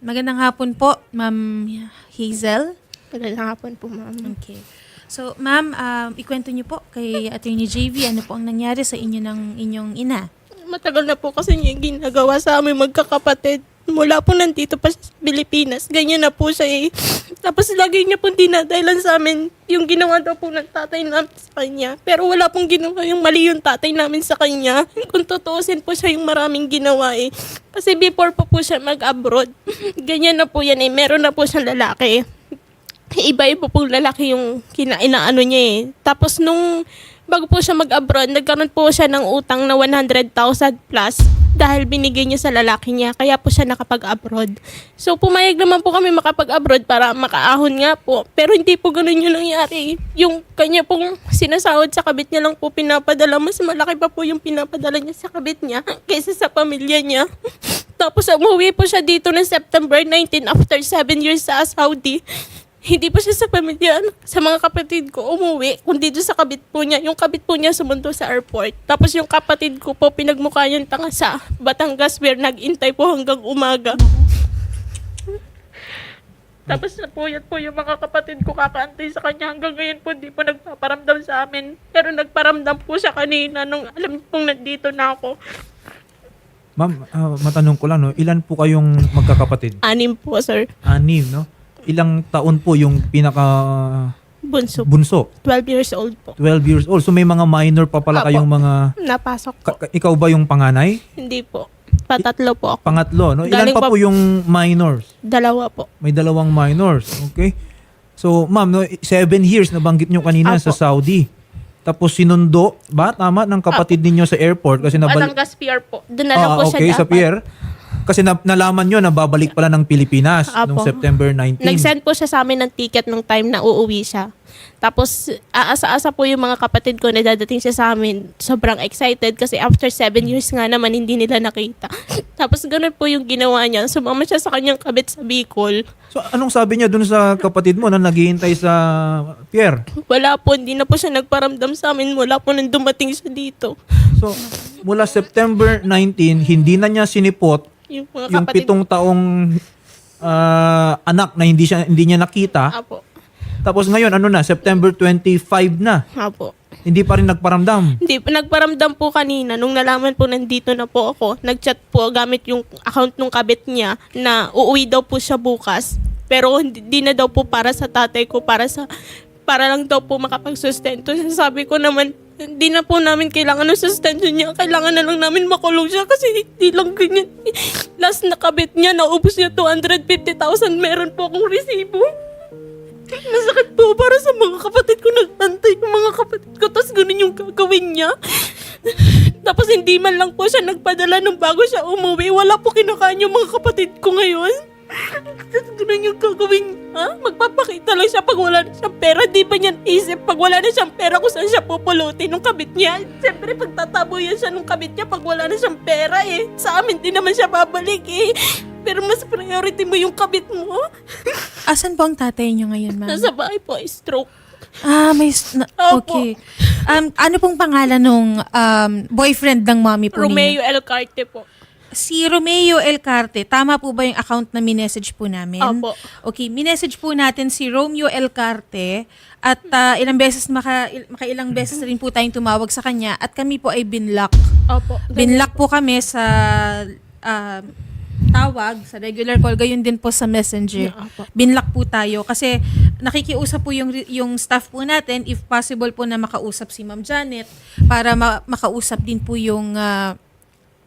Magandang hapon po, Ma'am Hazel. Magandang hapon po, ma'am. Okay. So, ma'am, um, ikwento niyo po kay Attorney JV ano po ang nangyari sa inyo ng inyong ina. Matagal na po kasi niya ginagawa sa amin magkakapatid. Mula po nandito pa sa Pilipinas, ganyan na po siya eh. Tapos lagi niya pong dinadahilan sa amin yung ginawa daw po ng tatay namin sa kanya. Pero wala pong ginawa yung mali yung tatay namin sa kanya. Kung tutuusin po siya yung maraming ginawa eh. Kasi before po po siya mag-abroad, ganyan na po yan eh. Meron na po siyang lalaki. iba-iba pong lalaki yung kinainaano niya eh. Tapos nung bago po siya mag-abroad, nagkaroon po siya ng utang na 100,000 plus dahil binigay niya sa lalaki niya. Kaya po siya nakapag-abroad. So pumayag naman po kami makapag-abroad para makaahon nga po. Pero hindi po ganun yung nangyari. Yung kanya pong sinasahod sa kabit niya lang po pinapadala. Mas malaki pa po yung pinapadala niya sa kabit niya kaysa sa pamilya niya. Tapos umuwi po siya dito ng September 19 after 7 years sa Saudi hindi pa siya sa pamilya, sa mga kapatid ko, umuwi. Kundi doon sa kabit po niya. Yung kabit po niya sumundo sa airport. Tapos yung kapatid ko po, pinagmukha yung tanga sa Batangas where nag-intay po hanggang umaga. Tapos napuyat po yung mga kapatid ko kakaantay sa kanya. Hanggang ngayon po, di po nagpaparamdam sa amin. Pero nagparamdam po siya kanina nung alam pong nandito na ako. Ma'am, ah, matanong ko lang, no? ilan po kayong magkakapatid? Anim po, sir. Anim, no? Ilang taon po yung pinaka Bunso. bunso? 12 years old po. 12 years old. So may mga minor pa pala Apo. kayong mga... Napasok po. Ka- ka- ikaw ba yung panganay? Hindi po. Patatlo po ako. Pangatlo, no? Ilan Galing pa pa- po yung minors? Dalawa po. May dalawang minors, okay? So, ma'am, no, seven years na banggit nyo kanina Apo. sa Saudi. Tapos sinundo, ba? Tama, ng kapatid ninyo sa airport kasi nabal- Batangas Pier po. Doon na lang Ah, po siya okay, sa dapat. pier. Kasi na- nalaman nyo na babalik pala ng Pilipinas Apo. noong September 19. Nag-send po siya sa amin ng ticket nung time na uuwi siya. Tapos, aasa-asa po yung mga kapatid ko na dadating siya sa amin. Sobrang excited kasi after seven years nga naman, hindi nila nakita. Tapos, ganun po yung ginawa niya. Sumama siya sa kanyang kabit sa Bicol. So anong sabi niya dun sa kapatid mo na naghihintay sa pier? Wala po, hindi na po siya nagparamdam sa amin. Wala po nang dumating siya dito. So mula September 19, hindi na niya sinipot Yung mga yung kapatid pitong taong ah, anak na hindi siya hindi niya nakita. Apo. Tapos ngayon ano na, September 25 na. Apo. Hindi pa rin nagparamdam. Hindi, nagparamdam po kanina nung nalaman po nandito na po ako. Nagchat po gamit yung account nung kabit niya na uuwi daw po siya bukas. Pero hindi di na daw po para sa tatay ko, para sa para lang daw po makapagsustento. Sabi ko naman, hindi na po namin kailangan ng sustento niya. Kailangan na lang namin makulong siya kasi hindi lang ganyan. Last na kabit niya, naubos niya 250,000. Meron po akong resibo. Masakit po para sa mga kapatid ko nagtantay yung mga kapatid ko tapos ganun yung gagawin niya. tapos hindi man lang po siya nagpadala nung bago siya umuwi. Wala po kinakain yung mga kapatid ko ngayon. Tapos ganun yung gagawin niya. Magpapakita lang siya pag wala na siyang pera. Di ba niyan isip pag wala na siyang pera kung saan siya pupulutin nung kabit niya. Siyempre pagtataboyan siya nung kabit niya pag wala na siyang pera eh. Sa amin din naman siya babalik eh. Pero mas priority mo yung kabit mo. Asan po ang tatay niyo ngayon, ma'am? Nasa bahay po, stroke. Ah, may... s- na- Opo. okay. Um, ano pong pangalan nung um, boyfriend ng mommy po ninyo? Romeo Elcarte po. Si Romeo Elcarte. Tama po ba yung account na minessage po namin? Opo. Okay, minessage po natin si Romeo Elcarte at ah, ilang beses, maka, il- makailang beses rin po tayong tumawag sa kanya at kami po ay binlock. Opo. Binlock po kami sa ah, tawag, sa regular call, gayon din po sa messenger. Yeah, opo. Binlock po tayo kasi nakikiusap po yung, yung staff po natin if possible po na makausap si Ma'am Janet para ma- makausap din po yung ah,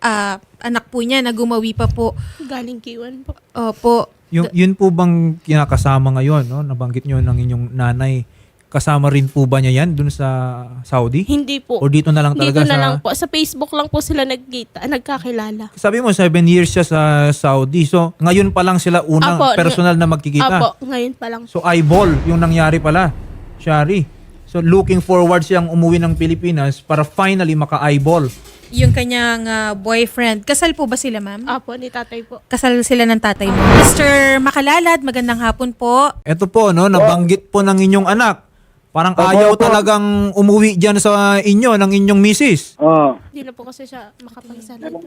ah, anak po niya na gumawi pa po. Galing Kiwan po. Opo. Yung yun po bang kinakasama ngayon, no? Nabanggit niyo ng inyong nanay. Kasama rin po ba niya yan dun sa Saudi? Hindi po. O dito na lang talaga Dito na sa lang po. Sa Facebook lang po sila nagkita, nagkakilala. Sabi mo, seven years siya sa Saudi. So, ngayon pa lang sila unang Apo, personal na magkikita. Apo, ngayon pa lang. So, eyeball yung nangyari pala, Shari. So, looking forward siyang umuwi ng Pilipinas para finally maka-eyeball. Yung kanyang ah, boyfriend. Kasal po ba sila, ma'am? Apo, ni tatay po. Kasal sila ng tatay mo. Mr. Makalalad, magandang hapon po. Ito po, no, nabanggit po ng inyong anak. Parang ayaw talagang umuwi dyan sa inyo, ng inyong misis. Oo. Hindi na po kasi siya makapagsalita.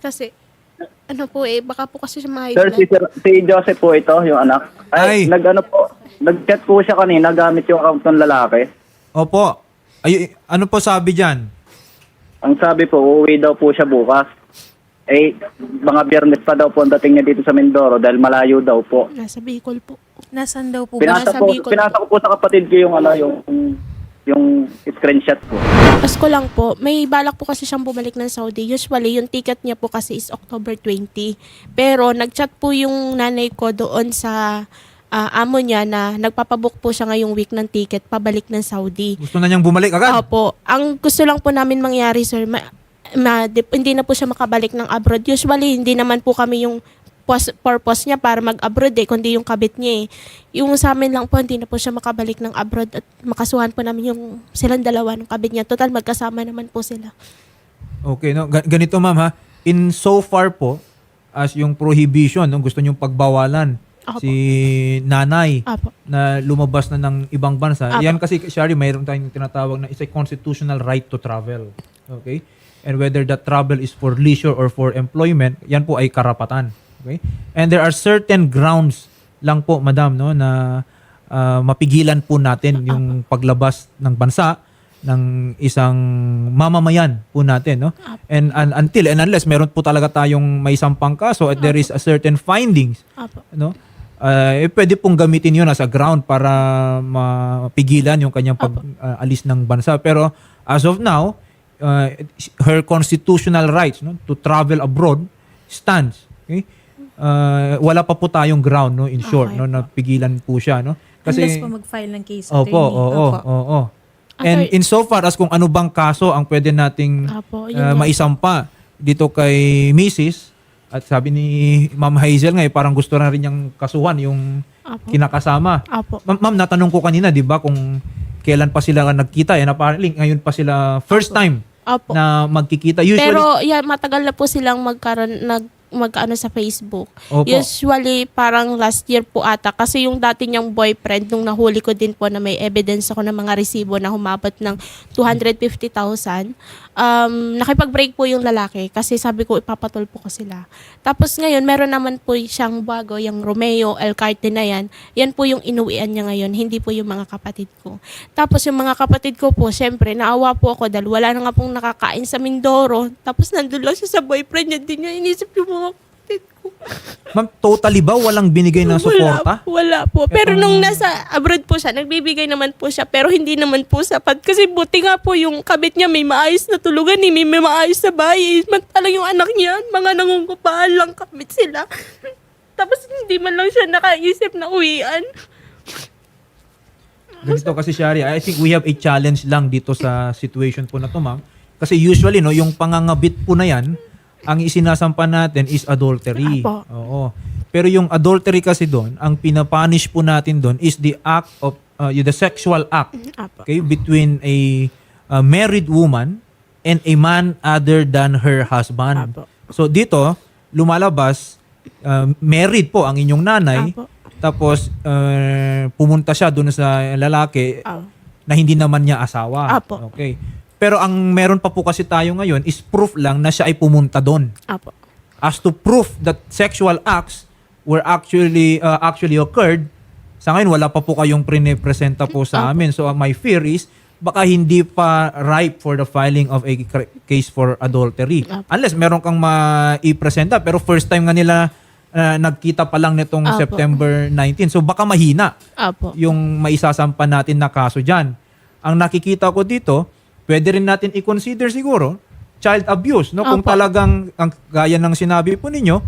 Kasi ano po eh, baka po kasi siya may Sir, si, Sir- si Joseph po ito, yung anak. Ay. Ay, nag-ano po, nag-chat po siya kanina gamit yung account ng lalaki. Opo. Ay, ano po sabi dyan? Ang sabi po, uuwi daw po siya bukas. Eh, mga biyernes pa daw po ang dating niya dito sa Mindoro dahil malayo daw po. Nasa Bicol po. Nasaan daw po ba? Pinasa nasa po, Bicol pinasa ko po sa kapatid ko yung ano, yung yung screenshot ko lang po, may balak po kasi siyang bumalik ng Saudi. Usually, yung ticket niya po kasi is October 20. Pero nag-chat po yung nanay ko doon sa ah, amo niya na nagpapabook po siya ngayong week ng ticket pabalik ng Saudi. Gusto na niyang bumalik agad? Opo. Ang gusto lang po namin mangyari, sir, ma, ma- hindi na po siya makabalik ng abroad. Usually, hindi naman po kami yung pos- purpose niya para mag-abroad eh, kundi yung kabit niya eh. Yung sa amin lang po, hindi na po siya makabalik ng abroad at makasuhan po namin yung silang dalawa ng kabit niya. Total, magkasama naman po sila. Okay, no? Ga- ganito ma'am ha. In so far po, as yung prohibition, no? gusto niyong pagbawalan Opo. si nanay Apo. na lumabas na ng ibang bansa. Apo. Yan kasi, Shari, mayroon tayong tinatawag na it's a constitutional right to travel. Okay? And whether that travel is for leisure or for employment, yan po ay karapatan. Okay? And there are certain grounds lang po, madam, no, na ah, mapigilan po natin yung paglabas ng bansa ng isang mamamayan po natin, no? And, and until and unless meron po talaga tayong may sampang kaso at there is a certain findings no? Uh, eh, pwede pong gamitin yun as a ground para mapigilan yung kanyang pag-alis ng bansa. Pero as of now, uh, her constitutional rights no, to travel abroad stands. Okay? Uh, wala pa po tayong ground no in short Okay no na pigilan po siya no Unless po mag-file ng case, Opo, oo, oo. Ah, And in so far as kung ano bang kaso ang pwede nating Apo, uh, maisampa dito kay Mrs. At sabi ni Ma'am Hazel nga eh, parang gusto na rin niyang kasuhan yung Apo. kinakasama. Apo. Ma'am, ma'am, natanong ko kanina, di ba, kung kailan pa sila nagkita. And apparently, ngayon pa sila first time Apo. na magkikita. Usually, Pero yeah, matagal na po silang magkaroon nag magkaano sa Facebook. Opo. Usually parang last year po ata kasi yung dati niyang boyfriend nung nahuli ko din po na may evidence ako ng mga resibo na humabot ng 250,000. Um, nakipag-break po yung lalaki kasi sabi ko ipapatol po ko sila. Tapos ngayon meron naman po siyang bago, yung Romeo El Carte na yan. Yan po yung inuwian niya ngayon, hindi po yung mga kapatid ko. Tapos yung mga kapatid ko po, syempre, naawa po ako dahil wala na nga pong nakakain sa Mindoro. Tapos nandun lang siya sa boyfriend niya, di niya inisip yung mga kapatid ko. ma'am, totally ba walang binigay na suporta? Wala, wala po. Pero nung nasa abroad po siya, nagbibigay naman po siya, pero hindi naman po sapat. Kasi buti nga po yung kabit niya, may maayos na tulugan, eh, may, may maayos na bahay. Mantala yung anak niya, mga nangungupahan lang kabit sila. Tapos hindi man lang siya nakaisip na uwian. Ganito kasi Shari, I think we have a challenge lang dito sa situation po na to, ma'am. Kasi usually, no, yung pangangabit po na yan, ang isinasampa natin is adultery. Apo. Oo. Pero yung adultery kasi doon, ang pinapunish po natin doon is the act of, uh, the sexual act Apo. okay, between a, a married woman and a man other than her husband. Apo. So dito, lumalabas, uh, married po ang inyong nanay, Apo. tapos uh, pumunta siya doon sa lalaki Apo. na hindi naman niya asawa. Apo. Okay. Pero ang meron pa po kasi tayo ngayon is proof lang na siya ay pumunta doon. Apo. As to proof that sexual acts were actually uh, actually occurred, sa ngayon wala pa po kayong pre-presenta po sa amin. So uh, my fear is baka hindi pa ripe for the filing of a case for adultery. Unless meron kang ma-i-presenta pero first time nga nila uh, nagkita pa lang nitong Apo. September 19. So baka mahina Apo. yung maisasampa natin na kaso dyan. Ang nakikita ko dito, pwede rin natin i-consider siguro child abuse. No? Kung Opo. talagang, ang, gaya ng sinabi po ninyo,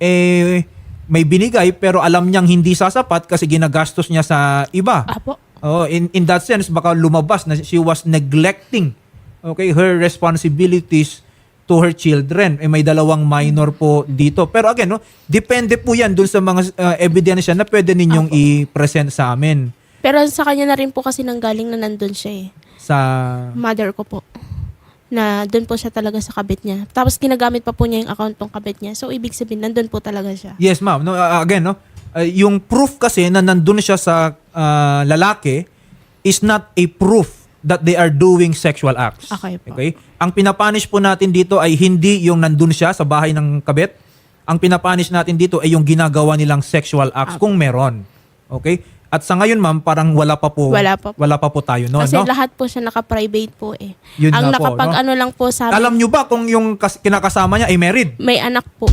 eh, may binigay pero alam niyang hindi sasapat kasi ginagastos niya sa iba. Apo. Oh, in in that sense baka lumabas na she was neglecting okay her responsibilities to her children. Eh may dalawang minor po dito. Pero again, no, depende po 'yan dun sa mga uh, ebidensya na pwede ninyong i-present sa amin Pero sa kanya na rin po kasi nanggaling na nandun siya eh. sa mother ko po na doon po siya talaga sa kabit niya. Tapos ginagamit pa po niya yung account ng kabit niya. So, ibig sabihin, nandun po talaga siya. Yes, ma'am. No, uh, again, no. uh, yung proof kasi na nandun siya sa uh, lalaki is not a proof that they are doing sexual acts. Okay po. Ang pinapanish po natin dito ay hindi yung nandun siya sa bahay ng kabit, Ang pinapanish natin dito ay yung ginagawa nilang sexual acts kung meron. Okay? At sa ngayon ma'am, parang wala pa po Wala pa po. wala pa po tayo noon, Kasi no? lahat po siya naka-private po eh. Yun Ang nga po, nakapag no? ano lang po sa amin, Alam nyo ba kung yung kas- kinakasama niya ay married may anak po.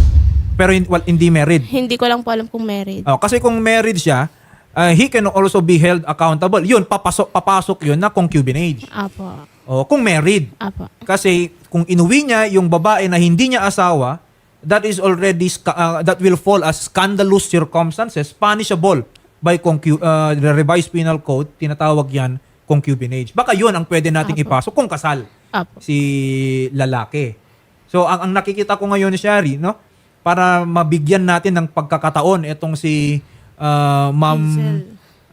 pero hin- well, hindi married? Hindi ko lang po alam kung married. Oh, kasi kung married siya, uh, he can also be held accountable. Yun, papasok, papasok yun na concubinage. Apo. Oh, kung married. Apo. Kasi kung inuwi niya yung babae na hindi niya asawa, that is already sca- uh, that will fall as scandalous circumstances punishable by concu- uh, the revised penal code tinatawag yan concubinage. Baka yun ang pwede nating Apo. ipasok kung kasal Apo. si lalaki. So ang, ang nakikita ko ngayon ni Shari, no, para mabigyan natin ng pagkakataon itong si uh, Ma'am Hazel.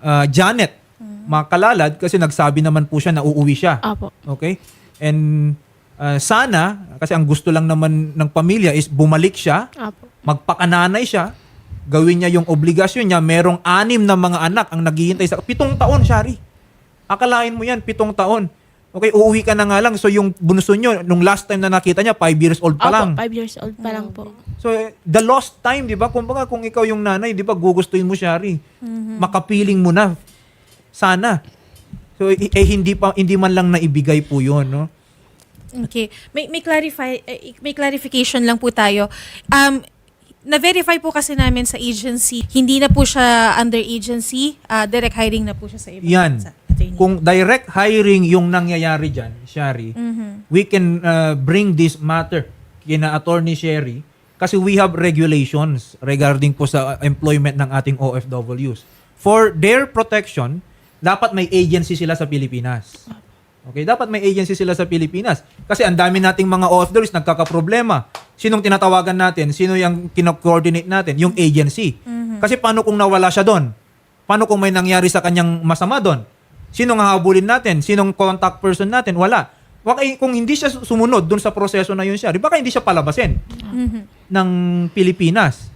uh, Janet Makalalad kasi nagsabi naman po siya na uuwi siya. Apo. Okay? And uh, sana, kasi ang gusto lang naman ng pamilya is bumalik siya, Apo. magpakananay siya, gawin niya yung obligasyon niya, merong anim na mga anak ang naghihintay sa... Pitong taon, Shari. Akalain mo yan, pitong taon. Okay, uuwi ka na nga lang. So yung bunso nyo, nung last time na nakita niya, 5 years old pa lang. Apo, five years old pa lang po. So the lost time, di ba? Kung baga, kung ikaw yung nanay, di ba, gugustuhin mo, Shari. Makapiling mo na. Sana. So eh, eh, hindi pa hindi man lang naibigay po 'yon, no? Okay. May may clarify eh, may clarification lang po tayo. Um na-verify po kasi namin sa agency, hindi na po siya under agency, ah, direct hiring na po siya sa ibang Yan. Attorney. Kung direct hiring yung nangyayari diyan, Shari, Mhm. we can uh, bring this matter kina Attorney Sherry kasi we have regulations regarding po sa uh, employment ng ating OFWs. For their protection, dapat may agency sila sa Pilipinas. Okay, dapat may agency sila sa Pilipinas. Kasi ang dami nating mga OFWs nagkakaproblema. Sinong tinatawagan natin? Sino yung kino-coordinate natin? Yung agency. Kasi paano kung nawala siya doon? Paano kung may nangyari sa kanyang masama doon? Sinong hahabulin natin? Sinong contact person natin? Wala. Baka eh, kung hindi siya sumunod doon sa proseso na yun siya, baka hindi siya palabasin Mhm. ng Pilipinas.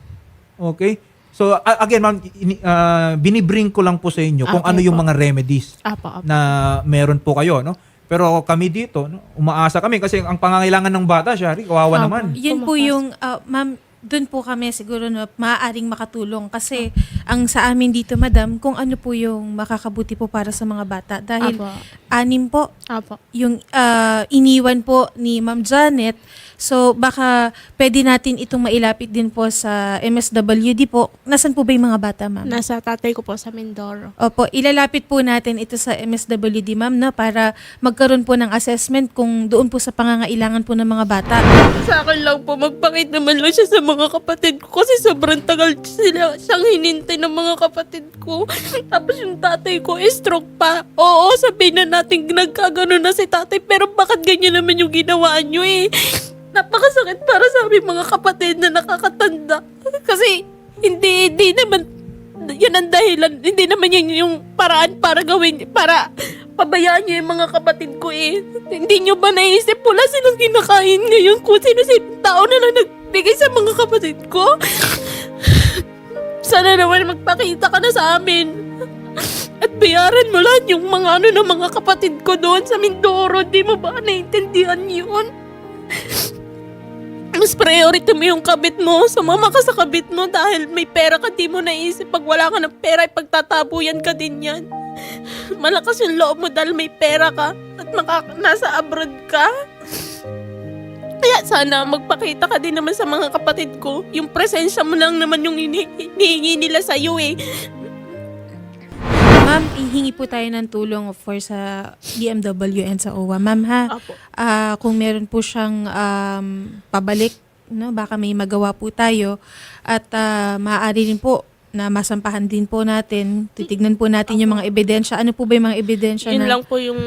Okay? So again, ma'am, ini- ah, binibring ko lang po sa inyo kung Okay ano yung po. mga remedies Apo, apo. na meron po kayo, no? Pero kami dito, no, umaasa kami kasi ang pangangailangan ng bata, Shari, kawawa Apo. naman. Yun po Tumakas. yung, ah, ma'am, doon po kami siguro na maaaring makatulong kasi ang sa amin dito, madam, kung ano po yung makakabuti po para sa mga bata. Dahil Apo. anim po Apo. yung ah, iniwan po ni Ma'am Janet. So baka pwede natin itong mailapit din po sa MSWD po. Nasaan po ba yung mga bata, ma'am? Nasa tatay ko po sa Mindoro. Opo, ilalapit po natin ito sa MSWD, ma'am, no, para magkaroon po ng assessment kung doon po sa pangangailangan po ng mga bata. Sa akin lang po, magpakita naman lang siya sa mga kapatid ko kasi sobrang tagal sila siyang hinintay ng mga kapatid ko. Tapos yung tatay ko, eh, stroke pa. Oo, sabihin na natin nagkagano na si tatay, pero bakit ganyan naman yung ginawa niyo eh? Napakasakit para sa aming mga kapatid na nakakatanda. Kasi hindi, hindi naman, yun ang dahilan, hindi naman yun yung paraan para gawin, para pabayaan niyo yung mga kapatid ko eh. Hindi niyo ba naisip wala silang kinakain ngayon kung sino-sino tao na lang nagbigay sa mga kapatid ko? Sana naman magpakita ka na sa amin. At bayaran mo lahat yung mga ano ng mga kapatid ko doon sa Mindoro. Di mo ba naiintindihan yun? Mas priority mo yung kabit mo. Sumama ka sa kabit mo dahil may pera ka. Di mo naisip pag wala ka ng pera, ipagtatabuyan ka din yan. Malakas yung loob mo dahil may pera ka at maka- nasa abroad ka. Kaya sana magpakita ka din naman sa mga kapatid ko. Yung presensya mo lang naman yung hini- hinihingi nila sa iyo eh. Ma'am, ihingi po tayo ng tulong of course sa DMW and sa OWA. Ma'am ha, Apo. ah, kung meron po siyang um, pabalik, no, baka may magawa po tayo at ah, maaari rin po na masampahan din po natin, titignan po natin yung mga ebidensya. Ano po ba yung mga ebidensya Yun na lang po yung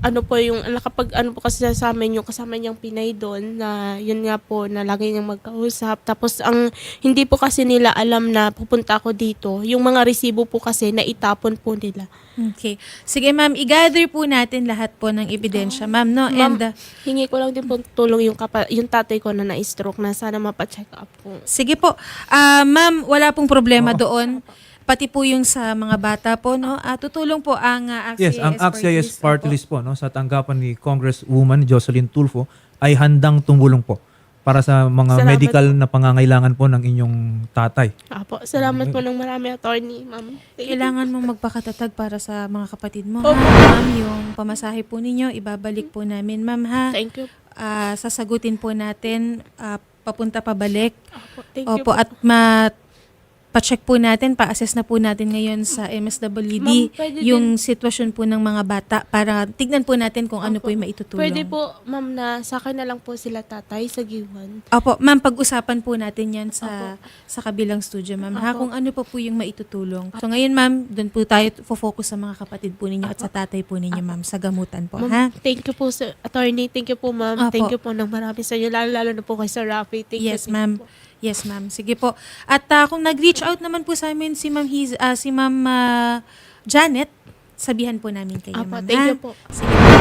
ano po yung nakapag ano po kasi sa amin yung kasama niyang Pinay doon na yun nga po na lagi niyang magkausap. Tapos ang hindi po kasi nila alam na pupunta ako dito. Yung mga resibo po kasi na itapon po nila Okay. Sige ma'am, i-gather po natin lahat po ng ebidensya, ma'am, no? Ma'am, And ah, hingi ko lang din po tulong yung kapa, yung tatay ko na na-stroke na sana mapa-check up po Sige po. Ah, ma'am, wala pong problema doon. Pati po yung sa mga bata po, no? Ah, tutulong po ang uh, Yes, ang AXIS party list po no sa tanggapan ni Congresswoman Jocelyn Tulfo ay handang tumulong po para sa mga Salamat medical na pangangailangan po ng inyong tatay. Apo, salamat po ng marami, attorney, ma'am. Thank you. Kailangan mong magpakatatag para sa mga kapatid mo. Opo. Ma'am, yung pamasahe po ninyo, ibabalik po namin. Ma'am, ha? Thank you. Ah, sasagutin po natin ah, papunta pabalik. Apo, thank you Opo, po. at ma pa-check po natin, pa-assess na po natin ngayon sa MSWD Ma'am, yung sitwasyon po ng mga bata para tignan po natin kung ano Opo. po yung maitutulong. Pwede po, ma'am, na sa akin na lang po sila tatay sa giwan. Opo, ma'am, pag-usapan po natin yan sa sa kabilang studio, ma'am. Ha, Opo. kung ano pa po yung maitutulong. So ngayon, ma'am, doon po tayo fo-focus sa mga kapatid po ninyo at sa tatay po ninyo, ma'am, sa gamutan po, ha? Ma'am, thank you po sa attorney. Thank you po, ma'am. Apo. Thank you po ng marami sa inyo. Lalo, lalo na po kay Sir Rafi. Thank yes, you. thank ma'am. po. Yes, ma'am. Sige po. At ah, kung nag-reach out naman po sa amin si Ma'am Hiz, ah, si Ma'am ah, Janet, sabihan po namin kayo, Apo, ma'am. thank ha? you po. Sige